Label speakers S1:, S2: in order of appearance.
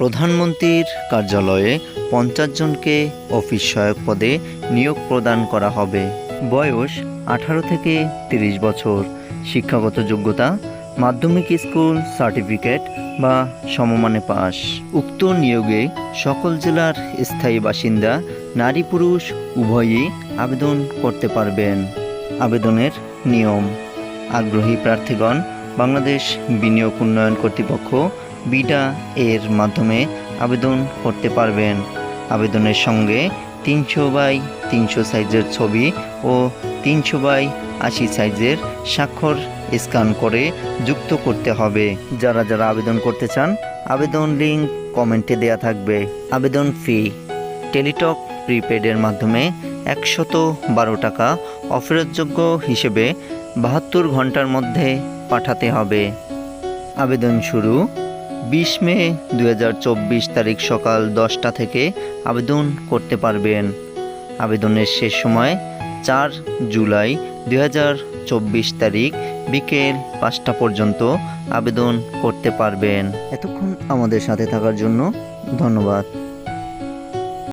S1: প্রধানমন্ত্রীর কার্যালয়ে পঞ্চাশ জনকে অফিস সহায়ক পদে নিয়োগ প্রদান করা হবে। বয়স আঠারো থেকে তিরিশ বছর। শিক্ষাগত যোগ্যতা, মাধ্যমিক স্কুল সার্টিফিকেট বা সমমানে পাস। উক্ত নিয়োগে সকল জেলার স্থায়ী বাসিন্দা, নারী পুরুষ উভয়ই আবেদন করতে পারবেন। আবেদনের নিয়ম। আগ্রহী প্রার্থীগণ, বাংলাদেশ বিনিয়োগ উন্নয়ন কর্তৃপক্ষ বিডা এর মাধ্যমে আবেদন করতে পারবেন। আবেদনের সঙ্গে তিনশো বাই তিনশো সাইজের ছবি ও তিনশো বাই আশি সাইজের স্বাক্ষর স্ক্যান করে যুক্ত করতে হবে। যারা যারা আবেদন করতে চান, আবেদন লিঙ্ক কমেন্টে দেয়া থাকবে। আবেদন ফি টেলিটক প্রিপেডের মাধ্যমে একশত বারো টাকা অফেরতযোগ্য হিসেবে বাহাত্তর ঘণ্টার মধ্যে পাঠাতে হবে। আবেদন শুরু বিশ মে দু হাজার চব্বিশ তারিখ সকাল দশটা থেকে আবেদন করতে পারবেন। আবেদনের শেষ সময় চার জুলাই দু হাজার চব্বিশ তারিখ বিকেল পাঁচটা পর্যন্ত আবেদন করতে পারবেন। এতক্ষণ আমাদের সাথে থাকার জন্য ধন্যবাদ।